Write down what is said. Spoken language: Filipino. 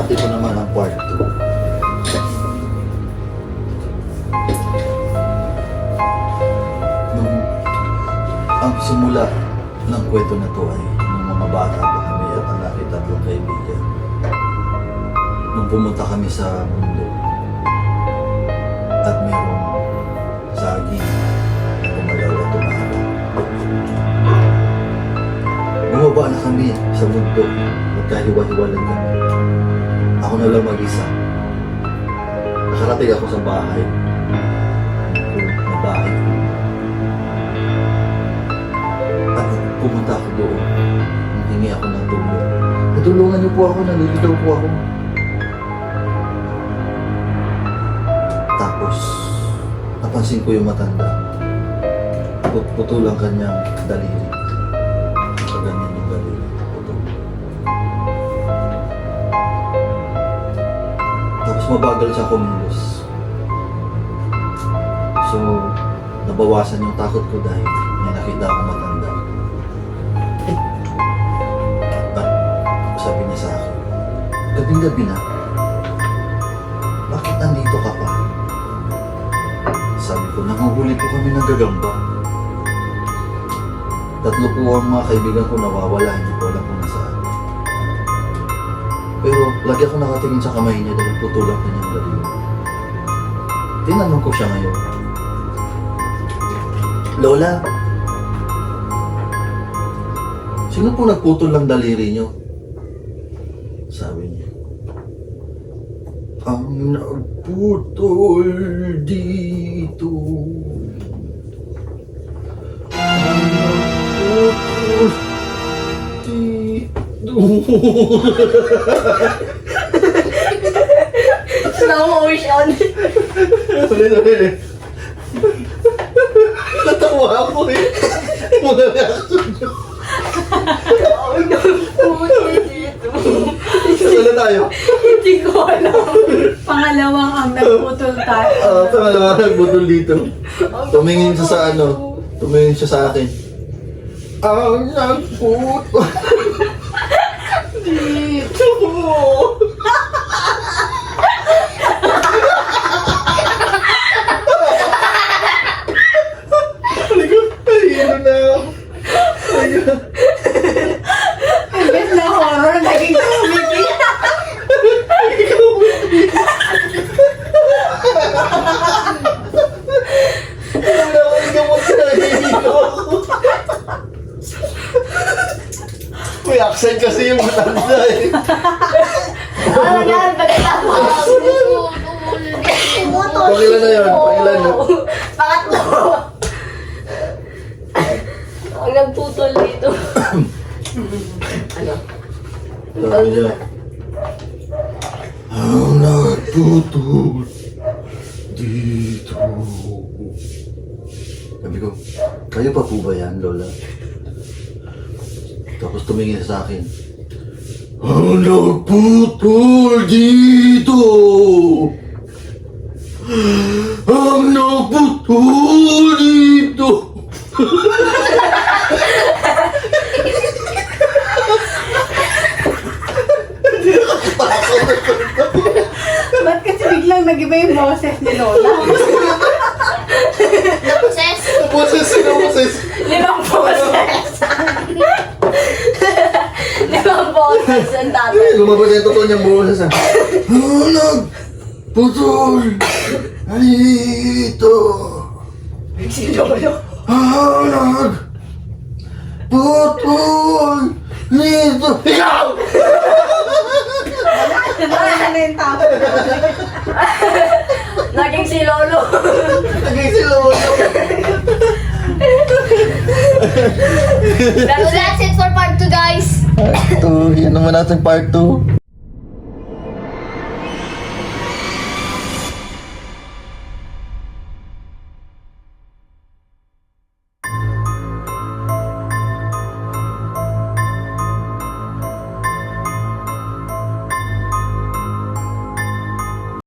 At ito naman ang part 2. Nung ang simula ng kwento na to ay nung mga bata pa kami at ang aking tatlong kaibigan. Nung pumunta kami sa mundo at merong saging na gumalaw at tumahawa. Bumaba na kami sa mundo. Magkahiwa-hiwalay kami. Ako na lang mag-isa. Nakarating ako sa bahay. Na bahay ko. At pumunta ako doon. Hingi ako ng tulong. Natulungan niyo po ako, naliligaw po ako. Tapos, napansin ko yung matanda. Put- Putol ang kanyang daliri. Mabagal siya kumilos. So, nabawasan yung takot ko dahil may nakita akong matanda. At sabi niya sa akin, gabing-gabi na, bakit nandito ka pa? Sabi ko, nanguhuli po kami ng gagamba. Tatlo po ang mga kaibigan ko nawawala, hindi ko alam kung nasaan. Lagi ako nakatingin sa kamay niya dahil putol ang kanyang daliri. Tinanong ko siya ngayon, Lola, sino po nagputol ng daliri niyo? Sabi niya, ang nagputol dito. Ang nagputol dito. Motion. Ulit, ulit. Natawa ako eh. Mga reaction niyo. Sala tayo. Hindi ko alam. Pangalawang ang nagputol tayo. Ah, pangalawa nagbutol dito. Tumingin siya sa ano. Tumingin siya sa akin. Ang nagputol dito. Halika, nahihilo na ako. Halika. Imbes na horror, naging comedy. Wala akong gamot na nahihilo ako. Accent kasi yung matanda eh. Ano yan? Balita mo. Pangilan na yun, pangilan na. Pangatlo. Ang nagputol dito. ano? Sabi niya, ang nagputol dito. Sabi ko, kayo pa po ba yan, Lola? Tapos tumingin sa akin. Ang nagputol dito! Ang nagputol dito! Ba't kasi biglang nag-iba yung boses ni Lola? Boses. Boses, boses? Limang boses. Limang boses ang tatay. Ay, lumabas yung totoo niyang boses ah. Ang nagputol dito! Si Lolo. Ang nagputol dito! Ikaw! Ano na yung tao? Naging si Lolo. Naging si Lolo. So that's it for part 2 guys. Ito, yan naman natin part 2.